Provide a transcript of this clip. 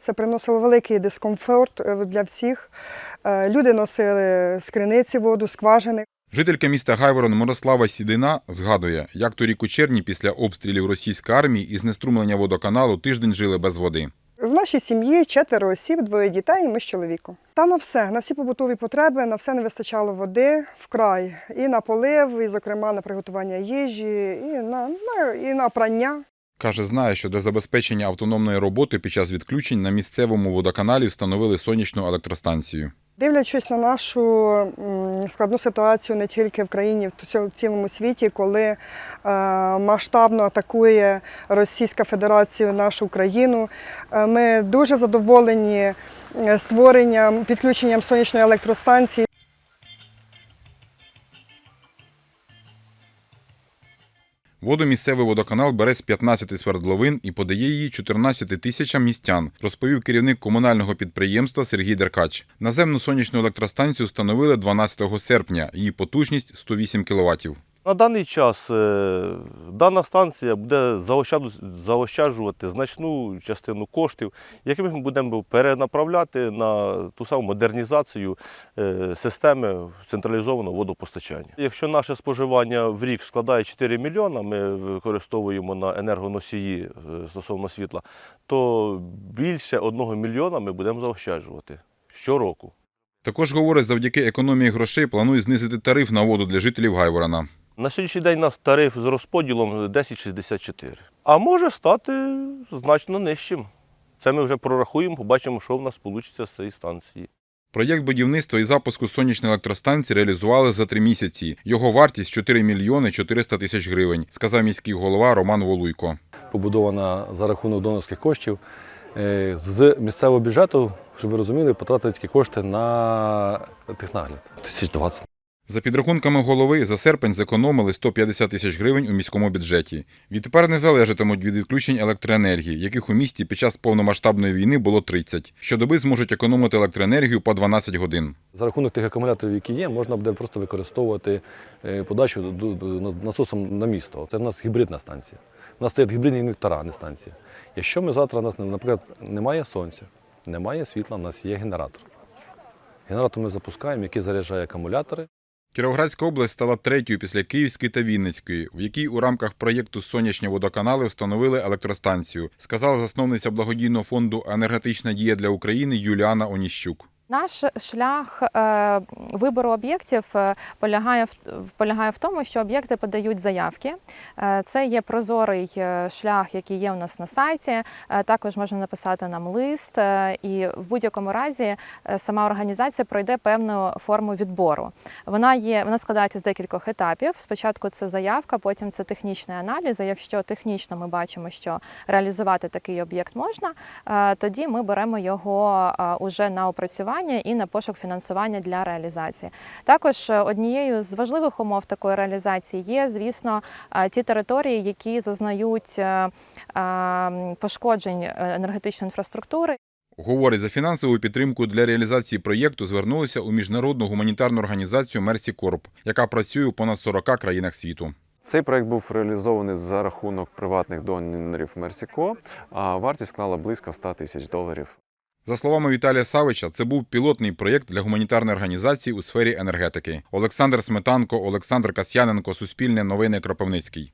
Це приносило великий дискомфорт е, для всіх. Е, Люди носили з криниці воду, скважини. Жителька міста Гайворон Мирослава Сідина згадує, як торік у червні після обстрілів російської армії і знеструмлення водоканалу тиждень жили без води. В нашій сім'ї четверо осіб, двоє дітей і ми з чоловіком. Та на все, на всі побутові потреби, на все не вистачало води вкрай. І на полив, і, зокрема, на приготування їжі, і на, на, і на прання. Каже, знає, що для забезпечення автономної роботи під час відключень на місцевому водоканалі встановили сонячну електростанцію. Дивлячись на нашу складну ситуацію не тільки в країні, в цілому світі, коли е, масштабно атакує Російська Федерація нашу країну, е, ми дуже задоволені е, створенням, підключенням сонячної електростанції. Воду місцевий водоканал бере з 15 свердловин і подає її 14 тисячам містян, розповів керівник комунального підприємства Сергій Деркач. Наземну сонячну електростанцію встановили 12 серпня. Її потужність 108 кВт. На даний час е, дана станція буде заощаджувати значну частину коштів, які ми будемо перенаправляти на ту саму модернізацію е, системи централізованого водопостачання. Якщо наше споживання в рік складає 4 мільйона, ми використовуємо на енергоносії е, стосовно світла, то більше 1 мільйона ми будемо заощаджувати щороку. Також говорить, завдяки економії грошей планує знизити тариф на воду для жителів Гайворона. На сьогоднішній день у нас тариф з розподілом 10,64. А може стати значно нижчим. Це ми вже прорахуємо, побачимо, що в нас вийде з цієї станції. Проєкт будівництва і запуску сонячної електростанції реалізували за три місяці. Його вартість 4 мільйони 400 тисяч гривень, сказав міський голова Роман Волуйко. побудована за рахунок донорських коштів. Е, З місцевого бюджету, щоб ви розуміли, потратили тільки кошти на технагляд. 1020. За підрахунками голови, за серпень зекономили 150 тисяч гривень у міському бюджеті. Відтепер не залежатимуть від відключень електроенергії, яких у місті під час повномасштабної війни було 30. Щодоби зможуть економити електроенергію по 12 годин. За рахунок тих акумуляторів, які є, можна буде просто використовувати е, подачу насосом на місто. Це в нас гібридна станція. У нас стоять гібридні інвектора, а не станція. Якщо ми завтра у нас, наприклад, немає сонця, немає світла, у нас є генератор. Генератор ми запускаємо, який заряджає акумулятори. Кіровоградська область стала третьою після Київської та Вінницької, в якій у рамках проєкту Сонячні водоканали встановили електростанцію, сказала засновниця благодійного фонду Енергетична дія для України Юліана Оніщук. Наш шлях е, вибору об'єктів е, полягає в полягає в тому, що об'єкти подають заявки. Е, Це є прозорий шлях, який є у нас на сайті. Також можна написати нам лист, і в будь-якому разі сама організація пройде певну форму відбору. Вона є, вона складається з декількох етапів. Спочатку це заявка, потім це технічний аналіз. Якщо технічно ми бачимо, що реалізувати такий об'єкт можна, тоді ми беремо його уже на опрацювання і на пошук фінансування для реалізації. Також е, однією з важливих умов такої реалізації є, звісно, е, ті території, які зазнають е, пошкоджень енергетичної інфраструктури. Говорить, за фінансову підтримку для реалізації проєкту звернулися у міжнародну гуманітарну організацію Мерсі Корп, яка працює у понад 40 країнах світу. Цей проект був реалізований за рахунок приватних донорів Мерсіко, а вартість склала близько 100 тисяч доларів. За словами Віталія Савича, це був пілотний проєкт для гуманітарної організації у сфері енергетики. Олександр Сметанко, Олександр Касьяненко, Суспільне новини Кропивницький.